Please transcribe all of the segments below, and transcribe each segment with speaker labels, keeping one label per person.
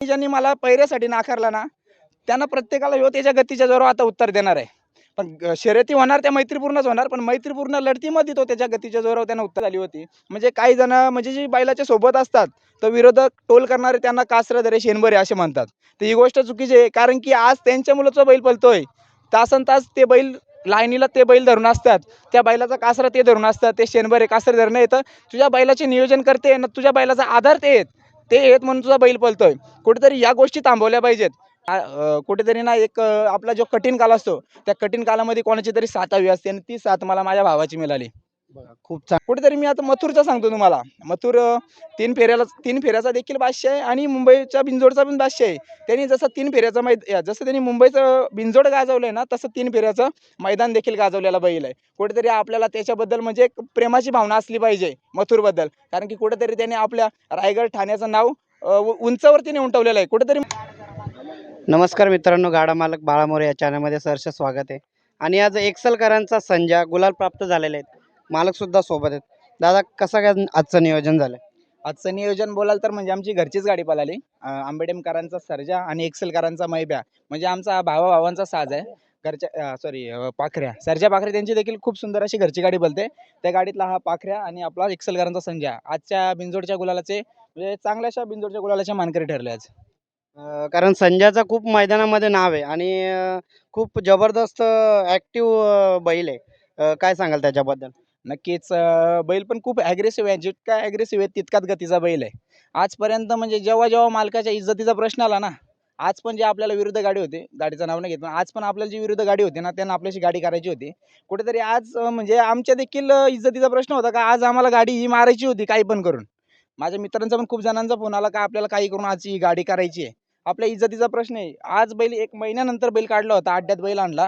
Speaker 1: ज्यांनी मला पैऱ्यासाठी नाकारला ना त्यांना प्रत्येकाला ह्यो त्याच्या गतीच्या जोरावर आता उत्तर देणार आहे. पण शर्यती होणार त्या मैत्रीपूर्णच होणार पण मैत्रीपूर्ण लढतीमध्ये तो त्याच्या गतीच्या जोरावर त्यांना उत्तर आली होती. म्हणजे काही जण म्हणजे जी बैलाच्या सोबत असतात तर विरोधक टोल करणारे त्यांना कासर दरे शेनबरे असे म्हणतात. तर ही गोष्ट चुकीची आहे कारण की आज त्यांच्या मुलाचा बैल पलतोय तासन तास ते बैल लाईनीला ते बैल धरून असतात. त्या बैलाचा कासरा ते धरून असतात ते शेनबरे कासर धरणं येतं. तुझ्या बैलाचे नियोजन करते ना तुझ्या बैलाचा आधार ते येत ते येत म्हणून तुझा बैल पळतोय. कुठेतरी या गोष्टी थांबवल्या पाहिजेत. कुठेतरी ना एक आपला जो कठीण काल असतो त्या कठीण कालामध्ये कोणाची तरी साथ हवी असते आणि ती साथ मला माझ्या भावाची मिळाली.
Speaker 2: खूप चांग
Speaker 1: कुठेतरी मी आता मथुरचं सांगतो तुम्हाला. मथुर तीन फेऱ्याला तीन फेऱ्याचा देखील बादशाह आहे आणि मुंबईच्या बिंजोडचा पण बादशाह आहे. त्यांनी जसं तीन फेऱ्याचं मैद जसं त्यांनी मुंबईचं बिंजोड गाजवलं आहे ना तसं तीन फेऱ्याचं मैदान देखील गाजवलेला बैल आहे. कुठेतरी आपल्याला त्याच्याबद्दल म्हणजे एक प्रेमाची भावना असली पाहिजे मथुरबद्दल. कारण की कुठेतरी त्याने आपल्या रायगड ठाण्याचं नाव उंचावरती नेऊन ठेवलेलं आहे. कुठेतरी
Speaker 2: नमस्कार मित्रांनो गाडा मालक बाळामोरे या चॅनलमध्ये सहर्ष स्वागत आहे. आणि आज एक्सलकरांचा संजय गुलाल प्राप्त झालेले आहेत. मालक सुद्धा सोबत आहेत. दादा कसं काय आजचं नियोजन झालं
Speaker 1: आजचं नियोजन बोलाल तर म्हणजे आमची घरचीच गाडी पळाली. आंबेडेमकरांचा सर्जा आणि एक्सेलकरांचा मैब्या. म्हणजे आमचा भावा भावांचा साज आहे. घरच्या सॉरी पाखऱ्या. सर्जा पाखरे त्यांची देखील खूप सुंदर अशी घरची गाडी बोलते. त्या गाडीतला हा पाखऱ्या आणि आपला एक्सेलकरांचा संजय आजच्या बिंजोडच्या गुलालाचे म्हणजे चांगल्याशा बिंजोडच्या गुलालाचे मानकरी ठरले आज.
Speaker 2: कारण संजयचं खूप मैदानामध्ये नाव आहे आणि खूप जबरदस्त ॲक्टिव्ह बैल आहे. काय सांगाल त्याच्याबद्दल?
Speaker 1: नक्कीच बैल पण खूप ॲग्रेसिव्ह आहे. जितका ॲग्रेसिव्ह आहे तितकाच गतीचा बैल आहे. आजपर्यंत म्हणजे जेव्हा जेव्हा मालकाच्या इज्जतीचा प्रश्न आला ना आज पण जे आपल्याला विरुद्ध गाडी होती गाडीचं नाव नाही घेत पण आज पण आपल्याला जी विरुद्ध गाडी होती ना त्यांना आपल्याशी गाडी करायची होती. कुठेतरी आज म्हणजे आमच्या देखील इज्जतीचा प्रश्न होता का आज आम्हाला गाडी ही मारायची होती काही पण करून. माझ्या मित्रांचा पण खूप जणांचा फोन आला का आपल्याला काही करून आज ही गाडी करायची आहे. आपल्या इज्जतीचा प्रश्न आहे. आज बैल एक महिन्यानंतर बैल काढला होता अड्ड्यात बैल आणला.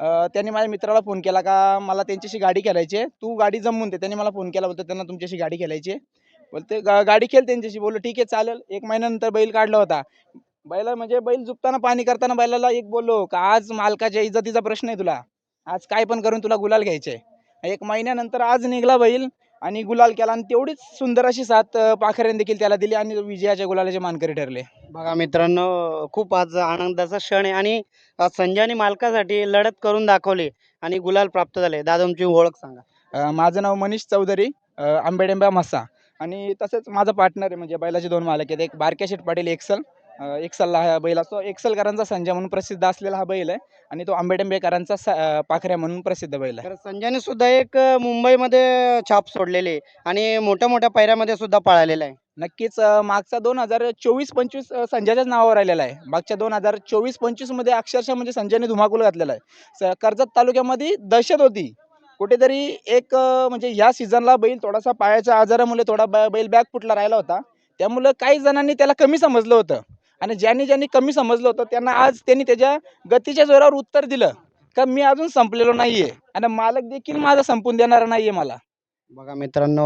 Speaker 1: त्यांनी माझ्या मित्राला फोन केला का मला त्यांच्याशी गाडी खेळायची आहे. तू गाडी जमवून दे. त्यांनी मला फोन केला बोलतो त्यांना तुमच्याशी गाडी खेळायची आहे. बोलते "गा- गाडी खेळ त्यांच्याशी. बोललो ठीक आहे चालेल. एक महिन्यानंतर बैल काढला होता. बैला म्हणजे बैल झुपताना पाणी करताना बैलाला एक बोललो का आज मालकाच्या इज्जतीचा प्रश्न आहे तुला. आज काय पण करून तुला गुलाल घ्यायचे एक महिन्यानंतर आज निघला बैल. आणि गुलाल केला आणि तेवढीच सुंदर अशी साथ पाखऱ्याने देखील त्याला दिली आणि विजयाच्या गुलालाचे मानकरी ठरले.
Speaker 2: बघा मित्रांनो खूप आज आनंदाचा क्षण आहे आणि संजयने मालकासाठी लढत करून दाखवली आणि गुलाल प्राप्त झाले. दादा तुमची ओळख सांगा.
Speaker 1: माझं नाव मनीष चौधरी आंबेडेंबा मस्सा आणि तसंच माझा पार्टनर आहे म्हणजे बैलाचे दोन मालक आहेत. एक बारक्या शेठ पाटील एक्सल अ, एक्सलला हा बैल असतो. एक्सलकरांचा संजय म्हणून प्रसिद्ध असलेला हा बैल आहे आणि तो आंबेडेंबेकरांचा स- पाखऱ्या म्हणून प्रसिद्ध बैल आहे.
Speaker 2: तर संजयने सुद्धा एक मुंबईमध्ये छाप सोडलेली आहे आणि मोठ्या मोठ्या पायऱ्यामध्ये सुद्धा पळालेला आहे.
Speaker 1: नक्कीच अ, मागचा दोन हजार चोवीस पंचवीस अ, संजयच्याच नावावर आलेला आहे. मागच्या दोन हजार चोवीस पंचवीसमध्ये अक्षरशः म्हणजे संजयने धुमाकूल घातलेला आहे. स कर्जत तालुक्यामध्ये दहशत होती. कुठेतरी एक अ, म्हणजे ह्या सीझनला बैल थोडासा पायाच्या आजारामुळे थोडा ब- बैल बॅग फुटला राहिला होता. त्यामुळं काही जणांनी त्याला कमी समजलं होतं. आणि ज्यांनी ज्यांनी कमी समजलं होतं त्यांना आज त्यांनी त्याच्या गतीच्या जोरावर उत्तर दिलं. का मी अजून संपलेलो नाहीये. आणि मालक देखील माझा संपून देणारा नाहीये मला.
Speaker 2: बघा मित्रांनो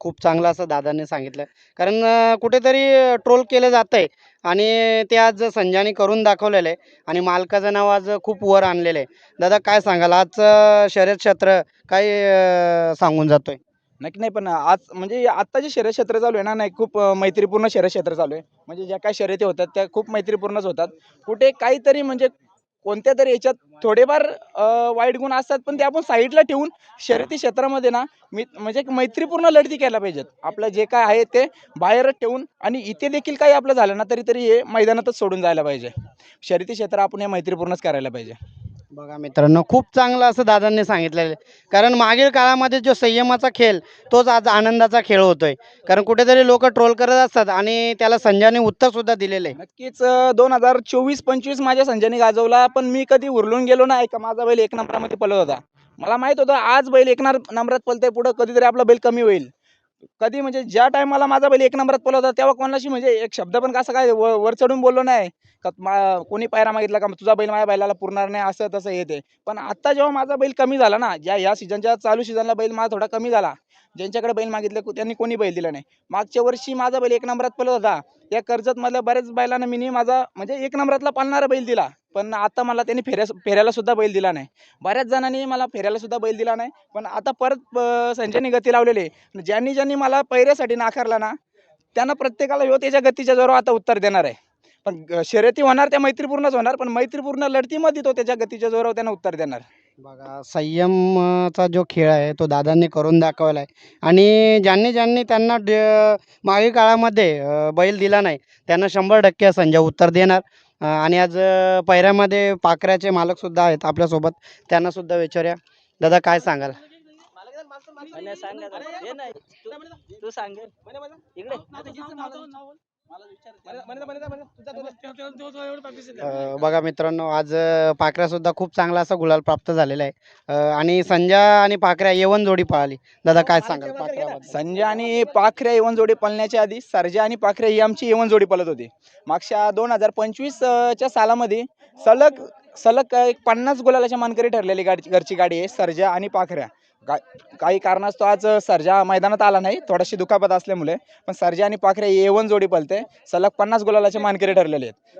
Speaker 2: खूप चांगलं असं दादांनी सांगितलं. कारण अ, कुठेतरी ट्रोल केलं जात आहे आणि ते आज संजयने करून दाखवलेलं आहे. आणि मालकाचं नाव आज खूप वर आणलेलं आहे. दादा काय सांगाल? आजचं शर्यत क्षेत्र काय अ, सांगून जातोय.
Speaker 1: नक्की नाही पण आज म्हणजे आत्ता जे शर्यत क्षेत्र चालू आहे ना नाही खूप मैत्रीपूर्ण शर्यत क्षेत्र चालू आहे. म्हणजे ज्या काही शर्यती होतात त्या खूप मैत्रीपूर्णच होतात. कुठे काहीतरी म्हणजे कोणत्या तरी याच्यात थोडेफार वाईट गुण असतात पण ते आपण साईडला ठेवून शर्यती क्षेत्रामध्ये ना मी म्हणजे एक मैत्रीपूर्ण लढती केल्या पाहिजेत. आपलं जे काय आहे ते बाहेरच ठेवून आणि इथे देखील काही आपलं झालं ना तरी तरी हे मैदानातच सोडून जायला पाहिजे. शर्यती क्षेत्र आपण हे मैत्रीपूर्णच करायला पाहिजे.
Speaker 2: बघा मित्रांनो खूप चांगलं असं दादांनी सांगितलेलं आहे. कारण मागील काळामध्ये जो संयमाचा खेळ तोच आज आनंदाचा खेळ होतोय. कारण कुठेतरी लोक ट्रोल करत असतात आणि त्याला संजयने उत्तर सुद्धा दिलेलं आहे.
Speaker 1: नक्कीच दोन हजार चोवीस पंचवीस माझ्या संजयने गाजवला पण मी कधी उरलून गेलो नाही का? माझा बैल एक नंबरामध्ये पळत होता. मला माहीत होतं आज बैल एक नंबर नंबरात पळतंय पुढं कधीतरी आपला बैल कमी होईल. कधी म्हणजे ज्या टायमाला माझा बैल एक नंबरात पळत होता तेव्हा कोणाशी म्हणजे एक शब्द पण कसं काय वर वर चढून बोललो नाही. का मा- कोणी पायरा मागितला का तुझा बैल माझ्या बैलाला पुरणार नाही असं तसं येते पण आता जेव्हा माझा बैल कमी झाला ना ज्या या सीझनच्या चालू सीझनला बैल माझा थोडा कमी झाला ज्यांच्याकडे बैल मागितले त्यांनी कोणी बैल दिला नाही. मागच्या वर्षी माझा बैल एक नंबरात पळत होता. त्या कर्जतमधल्या बऱ्याच बैलांना मी माझा म्हणजे एक नंबरातला पालणारा बैल दिला. पण आता मला त्यांनी फेऱ्या फेऱ्याला सुद्धा बैल दिला नाही. बऱ्याच जणांनी मला फेऱ्याला सुद्धा बैल दिला नाही. पण आता परत संजयनी गती लावलेली आहे. ज्यांनी ज्यांनी मला पैऱ्यासाठी नाकारला ना त्यांना प्रत्येकाला ह्यो त्याच्या गतीच्या जोरावर आता उत्तर देणार आहे. पण शर्यती होणार त्या मैत्रीपूर्णच होणार पण मैत्रीपूर्ण लढतीमध्ये तो त्याच्या गतीच्या जोरावर त्यांना उत्तर देणार.
Speaker 2: बघा संयमचा जो खेळ आहे तो दादांनी करून दाखवला आहे आणि ज्यांनी ज्यांनी त्यांना ड- मागील काळामध्ये बैल दिला नाही त्यांना शंभर टक्के संजय उत्तर देणार आणि आज पैऱ्यामध्ये पाखऱ्याचे मालकसुद्धा आहेत आपल्यासोबत त्यांनासुद्धा विचारूया दादा काय सांगाल
Speaker 3: तू सांग इकडे
Speaker 2: बघा मित्रांनो आज अ, पाखऱ्यासुद्धा खूप चांगला असा गुलाल प्राप्त झालेला आहे. आणि संजय आणि पाखऱ्या येवन जोडी पळाली. दादा काय सांगाल
Speaker 1: संजय आणि पाखऱ्या येवन जोडी पळण्याच्या आधी सर्जा आणि पाखऱ्या ही आमची येवन जोडी पळत होती. मागच्या दोन हजार पंचवीस च्या सालामध्ये सलग सलग एक पन्नास गुलालाच्या मानकरी ठरलेली गाडी घरची गाडी आहे सर्जा आणि पाखऱ्या. गा काही कारणास्तव आज सर्जा मैदानात आला नाही. थोडीशी दुखापत असल्यामुळे. पण सर्जा आणि पाखऱ्या येवन जोडी पळते. सलग पन्नास गुलालाचे मानकरी ठरलेले आहेत.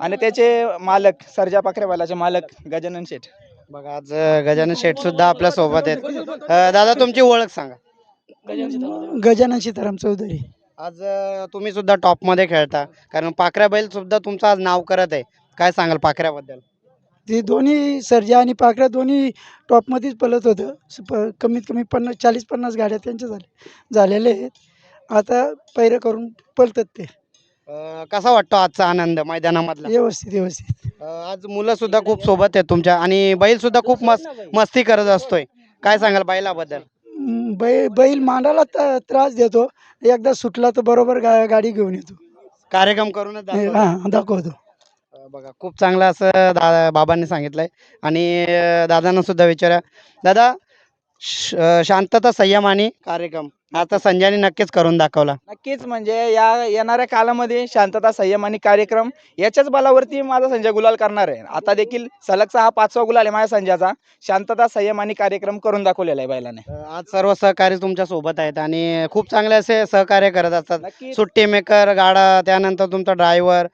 Speaker 1: आणि त्याचे मालक सर्जा पाखऱ्या बैलाचे मालक गजानन शेठ.
Speaker 2: बघा आज गजानन शेठ सुद्धा आपल्यासोबत आहेत. अ, दादा तुमची ओळख सांगा.
Speaker 4: गजानन सीताराम चौधरी.
Speaker 2: आज अ, तुम्ही सुद्धा टॉपमध्ये खेळता. कारण पाखऱ्या बैल सुद्धा तुमचं आज नाव करत आहे. काय सांगाल पाखऱ्याबद्दल?
Speaker 4: ते दोन्ही सर्जा आणि पाकऱ्या दोन्ही टॉपमध्येच पळत होतं. प- कमीत कमी पन्नास चाळीस पन्नास गाड्या त्यांच्या झाल्या झालेल्या आहेत. आता पैरं करून पळतात ते.
Speaker 2: अ, कसा वाटतो आजचा आनंद मैदानामधला?
Speaker 4: व्यवस्थित व्यवस्थित.
Speaker 2: अ, आज मुलं सुद्धा खूप सोबत आहेत तुमच्या आणि बैल सुद्धा खूप मस्त मस्ती करत असतोय. काय सांगाल बैलाबद्दल?
Speaker 4: हम्म, बै बैल मांडाला त- त्रास देतो. एकदा सुटला तर बरोबर गा गाडी घेऊन येतो.
Speaker 2: कार्यक्रम करूनच.
Speaker 4: हां दाखवतो.
Speaker 2: बघा खूप चांगलं असं दा बाबांनी सांगितलं आहे आणि दादांना सुद्धा विचारा. दादा श- शांतता संयम आणि कार्यक्रम. आता संजयने नक्कीच करून दाखवला.
Speaker 1: नक्कीच म्हणजे या येणाऱ्या कालामध्ये शांतता संयम आणि कार्यक्रम याच्याच बलावरती माझा संजय गुलाल करणार आहे. आता देखील सलगचा हा पाचवा गुलाल आहे माझ्या संजयचा. शांतता संयम आणि कार्यक्रम करून दाखवलेला आहे बैलाने.
Speaker 2: आज सर्व सहकारी तुमच्यासोबत आहेत आणि खूप चांगले असे सहकार्य करत असतात.
Speaker 1: नक्कीच.
Speaker 2: सुट्टी मेकर गाडा त्यानंतर तुमचा ड्रायव्हर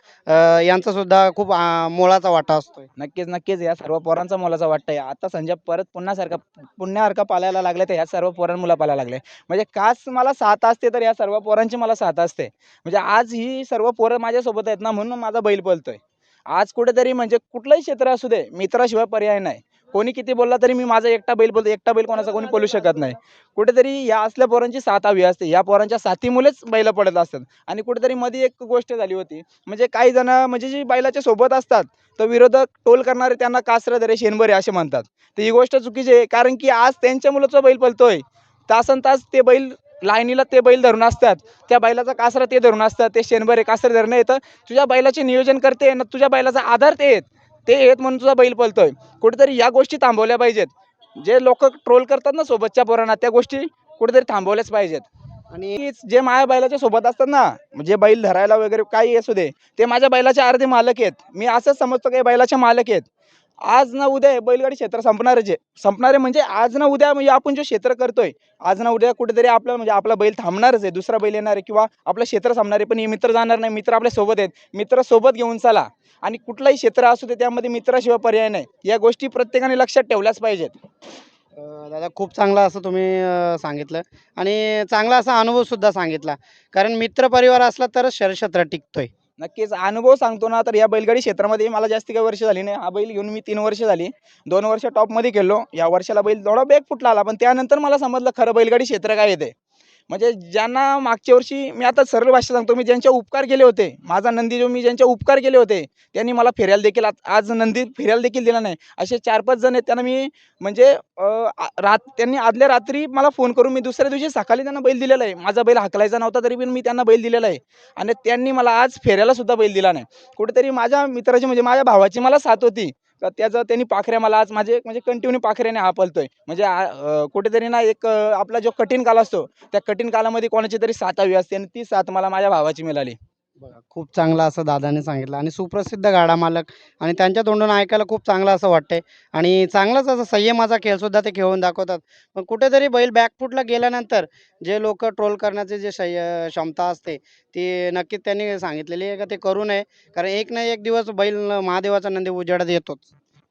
Speaker 2: यांचा सुद्धा खूप अ, मोलाचा वाटा असतोय.
Speaker 1: नक्कीच नक्कीच. या सर्व पोरांचा मोलाचा वाटतंय आता संजय परत पुन्हा सारखा पुण्यासारखा पालायला लागले तर ह्या सर्व पोरां मुला पालायला लागले म्हणजे आज मला साथ असते तर या सर्व पोरांची मला साथ असते. म्हणजे आज ही सर्व पोरं माझ्यासोबत आहेत ना म्हणून माझा बैल पळतोय. आज कुठेतरी म्हणजे कुठलंही क्षेत्र असू दे मित्राशिवाय पर्याय नाही. कोणी किती बोलला तरी मी माझा एकटा बैल बोलतो एकटा बैल कोणाचा कोणी बोलू शकत नाही. कुठेतरी या असल्या पोरांची साथ हवी असते. या पोरांच्या साथीमुळेच बैल पडत असतात. आणि कुठेतरी मध्ये एक गोष्ट झाली होती म्हणजे काही जण म्हणजे जी बैलाच्या सोबत असतात तर विरोधक टोल करणारे त्यांना कासरा दरे शेनबरे असे म्हणतात. तर ही गोष्ट चुकीची आहे कारण की आज त्यांच्या मुलाचा बैल पलतोय तासन तास ते बैल लाईनीला ते बैल धरून असतात. त्या बैलाचा कासरा ते धरून असतात. ते शेनबरे कासरे धरणं येतं. तुझ्या बैलाचे नियोजन करते ना तुझ्या बैलाचा आधार ते आहेत. ते आहेत म्हणून तुझा बैल पळतोय. कुठेतरी या गोष्टी थांबवल्या पाहिजेत. जे लोक ट्रोल करतात ना सोबतच्या पोरांना त्या गोष्टी कुठेतरी थांबवल्याच पाहिजेत.
Speaker 2: आणि
Speaker 1: जे माझ्या बैलाच्या सोबत असतात ना म्हणजे बैल धरायला वगैरे काही असू दे ते माझ्या बैलाचे अर्धे मालक आहेत. मी असंच समजतो की हे बैलाचे मालक आहेत. आज ना उद्या बैलगाडी क्षेत्र संपणारच आहे. संपणारे म्हणजे आज ना उद्या म्हणजे आपण जे क्षेत्र करतोय आज ना उद्या कुठेतरी आपलं म्हणजे आपला बैल थांबणारच आहे. दुसरा बैल येणार आहे किंवा आपलं क्षेत्र संपणार आहे पण हे मित्र जाणार नाही. मित्र आपल्यासोबत आहेत. मित्र सोबत घेऊन चला. आणि कुठलाही क्षेत्र असू दे त्यामध्ये मित्राशिवाय पर्याय नाही. या गोष्टी प्रत्येकाने लक्षात ठेवल्याच पाहिजेत.
Speaker 2: दादा खूप चांगला असं तुम्ही सांगितलं. आणि चांगला असा अनुभव सुद्धा सांगितला. कारण मित्र परिवार असला तरच शरक्षेत्र टिकतोय.
Speaker 1: नक्कीच. अनुभव सांगतो ना तर या बैलगाडी क्षेत्रामध्ये मला जास्त काही वर्ष झाली नाही. हा बैल घेऊन मी तीन वर्ष झाली. दोन वर्ष टॉपमध्ये गेलो या वर्षाला बैल थोडा बेग फुटला आला पण त्यानंतर मला समजलं खरं बैलगाडी क्षेत्र काय येते म्हणजे ज्यांना मागच्या वर्षी मी आता सरळ भाषा सांगतो मी ज्यांचे उपकार केले होते माझा नंदी जो मी ज्यांचे उपकार केले होते त्यांनी मला फिरायला देखील आज- आज नंदी फिरायला देखील दिला नाही. असे चार पाच जण आहेत त्यांना मी म्हणजे आ- रात त्यांनी आदल्या रात्री मला फोन करून मी दुसऱ्या दिवशी सकाळी त्यांना बैल दिलेला आहे. माझा बैल हाकलायचा नव्हता तरी पण मी त्यांना बैल दिलेला आहे. आणि त्यांनी मला आज फेऱ्याला सुद्धा बैल दिला नाही. कुठेतरी माझ्या मित्राची म्हणजे माझ्या भावाची मला साथ होती. तर त्याचं त्यांनी पाखऱ्या मला आज माझे म्हणजे कंटिन्यू पाखऱ्याने हा म्हणजे कुठेतरी ना एक आपला जो कठीण काल असतो त्या कठीण कालामध्ये कोणाची तरी सातावी असते आणि ती साथ मला माझ्या भावाची मिळाली.
Speaker 2: बघा खूप चांगलं असं दादाने सांगितलं आणि सुप्रसिद्ध गाडा मालक आणि त्यांच्या तोंडून ऐकायला खूप चांगलं असं वाटतंय. आणि चांगलाच असं संयमाचा खेळसुद्धा ते खेळून दाखवतात. पण कुठेतरी बैल बॅकफूटला गेल्यानंतर जे लोक ट्रोल करण्याचे जे शय क्षमता असते ती नक्कीच त्यांनी सांगितलेली आहे का ते करू नये. कारण एक ना एक दिवस बैल महादेवाचा नंदी उजेडात येतोच.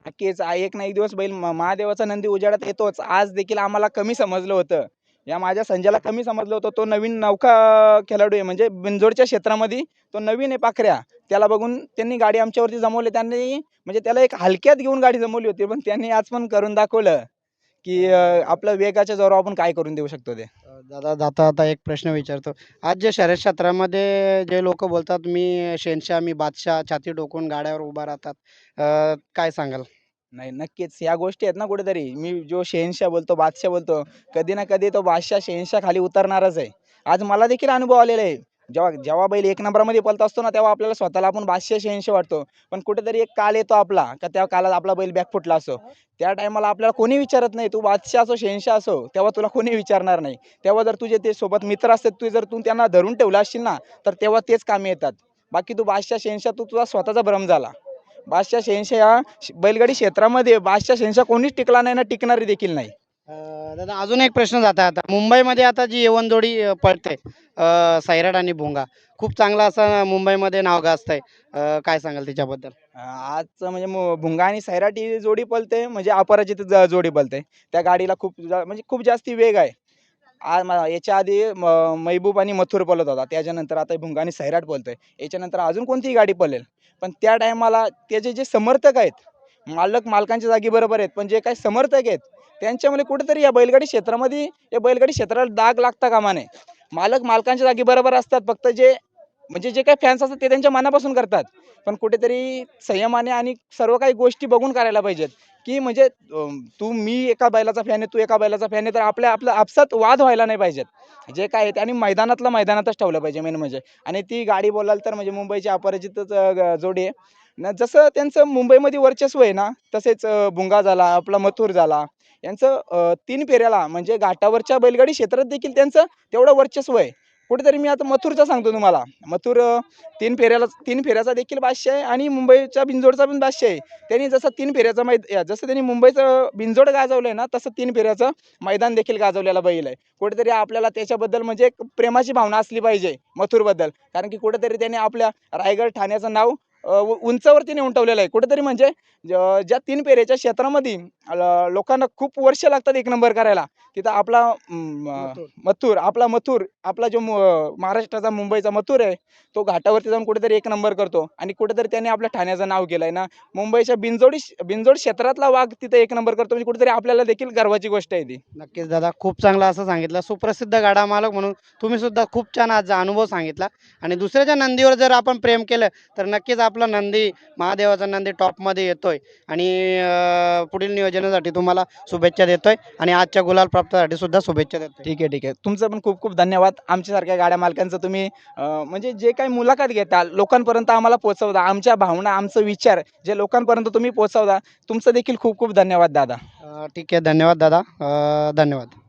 Speaker 1: नक्कीच एक ना एक दिवस बैल महादेवाचा नंदी उजाडत येतोच. आज देखील आम्हाला कमी समजलं होतं. या माझ्या संजयला कमी समजलं होतं. तो नवीन नौका खेळाडू आहे. म्हणजे बिंजोडच्या क्षेत्रामध्ये तो नवीन आहे पाखऱ्या. त्याला बघून त्यांनी गाडी आमच्यावरती जमवली. त्यांनी म्हणजे त्याला एक हलक्यात घेऊन गाडी जमवली होती. पण त्यांनी आज पण करून दाखवलं की आपलं वेगाच्या जोरावर आपण काय करून देऊ शकतो ते.
Speaker 2: दादा जाता आता एक प्रश्न विचारतो. आज जे शर्यत क्षेत्रामध्ये जे लोक बोलतात मी शेनशाह मी बादशाह छाती डोकून गाड्यावर उभा राहतात. काय सांगाल?
Speaker 1: नाही नक्कीच. या गोष्टी आहेत ना कुठेतरी. मी जो शहेनशाह बोलतो बादशाह बोलतो कधी ना कधी तो बादशाह शहेनशाह खाली उतरणारच आहे. आज मला देखील अनुभव आलेला आहे. जेव्हा जेव्हा बैल एक नंबरमध्ये पलत असतो ना तेव्हा आपल्याला स्वतःला आपण बादशाह शहेनशाह वाटतो. पण कुठेतरी एक काल येतो आपला का त्या कालात आपला बैल बॅक फुटला असो. त्या टायमाला आपल्याला कोणी विचारत नाही तू बादशाह असो शहेनशाह असो? तेव्हा तुला कोणी विचारणार नाही. तेव्हा जर तुझे ते सोबत मित्र असतात तू जर तू त्यांना धरून ठेवला असशील ना तर तेव्हा तेच कामी येतात. बाकी तू बादशाह शहेनशाह तू तुझा स्वतःचा भ्रम झाला. बादशाह शहेनशाह या बैलगाडी क्षेत्रामध्ये बादशाह शहेनशाह कोणीच टिकला नाही ना टिकणारी देखील नाही.
Speaker 2: अ, दादा अजून एक प्रश्न जाता आता. मुंबईमध्ये आता जी येवन जोडी अ, पळते अ, सैराट आणि भोंगा खूप चांगला असा मुंबईमध्ये नाव गाजतंय. अ, काय सांगाल तिच्याबद्दल
Speaker 1: अं, आजचं म्हणजे मु- भुंगा आणि सैराट ही जोडी पलते म्हणजे अपराजित ज- जोडी पलते त्या गाडीला खूप जा- म्हणजे खूप जास्ती वेग आहे. आ याच्या आधी म- महबूब आणि मथुर पळत होता. त्याच्यानंतर आता भुंगा आणि सैराट पलतोय याच्यानंतर अजून कोणतीही गाडी पलेल पण त्या टायमाला त्याचे जे समर्थक आहेत मालक मालकांच्या जागी बरोबर आहेत पण जे काही समर्थक आहेत त्यांच्यामुळे कुठेतरी या बैलगाडी क्षेत्रामध्ये या बैलगाडी क्षेत्राला दाग लागता कामा नये. मालक मालकांच्या जागी बरोबर असतात फक्त जे म्हणजे जे काही फॅन्स असतात ते त्यांच्या मनापासून करतात. पण कुठेतरी संयमाने आणि सर्व काही गोष्टी बघून करायला पाहिजेत. की म्हणजे तू मी एका बैलाचा फॅन आहे तू एका बैलाचा फॅन आहे तर आपल्या आपलं आपसात वाद व्हायला नाही पाहिजेत. जे काय आहे ते आणि मैदानातलं मैदानातच ठेवलं पाहिजे मेन म्हणजे. आणि ती गाडी बोलाल तर म्हणजे मुंबईची अपराजितच ग- जोडी आहे. ना जसं त्यांचं मुंबईमध्ये वर्चस्व आहे ना तसेच भुंगा झाला आपला मथुर झाला यांचं तीन फेऱ्याला म्हणजे घाटावरच्या बैलगाडी क्षेत्रात देखील त्यांचं तेवढं वर्चस्व आहे. कुठेतरी मी आता मथुरचं सांगतो तुम्हाला. मथुर तीन फेऱ्याला तीन फेऱ्याचा देखील बादशाह आहे आणि मुंबईच्या बिंजोडचा पण बादशाह आहे. त्यांनी जसं तीन फेऱ्याचं मैद जसं त्यांनी मुंबईचं बिंजोड गाजवलं आहे ना तसं तीन फेऱ्याचं मैदान देखील गाजवलेला बैल आहे. कुठेतरी आपल्याला त्याच्याबद्दल म्हणजे एक प्रेमाची भावना असली पाहिजे मथुरबद्दल. कारण की कुठेतरी त्याने आपल्या रायगड ठाण्याचं नाव उंचावरती नेऊन ठेवलेलं आहे. कुठेतरी म्हणजे ज- ज्या तीन फेऱ्याच्या क्षेत्रामध्ये लोकांना खूप वर्ष लागतात एक नंबर करायला. तिथं आपला
Speaker 2: मथुर.
Speaker 1: आपला मथुर आपला जो महाराष्ट्राचा मुंबईचा मथुर आहे तो घाटावरती जाऊन कुठेतरी एक नंबर करतो. आणि कुठेतरी त्याने आपल्या ठाण्याचं नाव केलं आहे ना. मुंबईच्या बिनजोडी बिनजोड क्षेत्रातला वाघ तिथं एक नंबर करतो. म्हणजे कुठेतरी आपल्याला देखील गर्वाची गोष्ट आहे ती.
Speaker 2: नक्कीच दादा खूप चांगला असं सांगितलं. सुप्रसिद्ध गाडा मालक म्हणून तुम्ही सुद्धा खूप छान आज अनुभव सांगितला. आणि दुसऱ्याच्या नंदीवर जर आपण प्रेम केलं तर नक्कीच आपला नंदी महादेवाचा नंदी टॉपमध्ये येतोय. आणि पुढील नियोजनासाठी तुम्हाला शुभेच्छा देतोय आणि आजच्या गुलाल प्राप्तीसाठी सुद्धा शुभेच्छा देतोय.
Speaker 1: ठीक आहे ठीक आहे. तुमचं पण खूप खूप धन्यवाद. आमच्यासारख्या गाड्या मालकांचं तुम्ही म्हणजे जे काही मुलाखत घेता लोकांपर्यंत आम्हाला पोहोचवता आमच्या भावना आमचं विचार जे लोकांपर्यंत तुम्ही पोहोचवता तुमचं देखील खूप खूप धन्यवाद दादा.
Speaker 2: ठीक आहे. धन्यवाद दादा. धन्यवाद.